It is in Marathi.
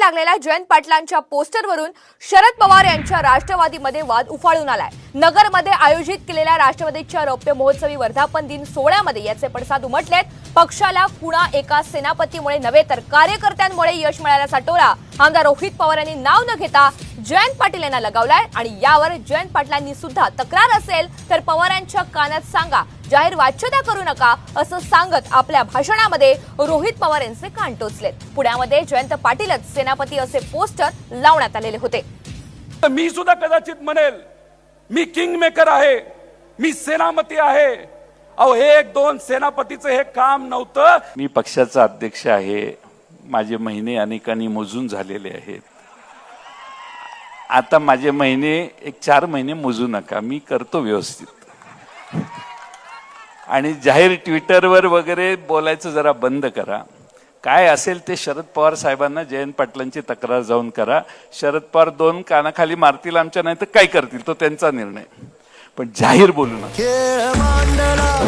लागलेल्या जयंत पाटलांच्या पोस्टरवरून शरद पवार यांच्या राष्ट्रवादीमध्ये वाद उफाळून आलाय. नगरमध्ये आयोजित केलेल्या राष्ट्रवादीच्या रौप्य महोत्सवी वर्धापन दिन सोहळ्यामध्ये याचे पडसाद उमटलेत. पक्षाला कुणा एका सेनापतीमुळे नव्हे तर कार्यकर्त्यांमुळे यश मिळाल्याचा टोला आमदार रोहित पवार यांनी नाव न घेता जयंत पाटील यांना लगावलाय आणि यावर जयंत पाटलांनी सुद्धा तक्रार असेल तर पवारांच्या कानात सांगा. जाहीर वाच्यता करू नका असं सांगत आपल्या भाषणामध्ये रोहित पवार यांचे कान टोचलेत. पुण्यामध्ये जयंत पाटीलच सेनापती असे पोस्टर लावण्यात आलेले होते. मी सुद्धा कदाचित म्हणेल मी किंग मेकर आहे. मी सेनापती आहे. अहो हे एक दोन सेनापतीचं हे काम नव्हतं. मी पक्षाचा अध्यक्ष आहे. माझे महिने अनेकांनी मोजून झालेले आहेत. आता माझे महिने एक चार महिने मोजू नका. मी करतो व्यवस्थित. आणि जाहीर ट्विटरवर वगैरे बोलायचं जरा बंद करा. काय असेल ते शरद पवार साहेबांना जयंत पाटलांची तक्रार जाऊन करा. शरद पवार दोन कानाखाली मारतील आमच्या नाही तर काय करतील? तो त्यांचा निर्णय. पण जाहीर बोलू नका.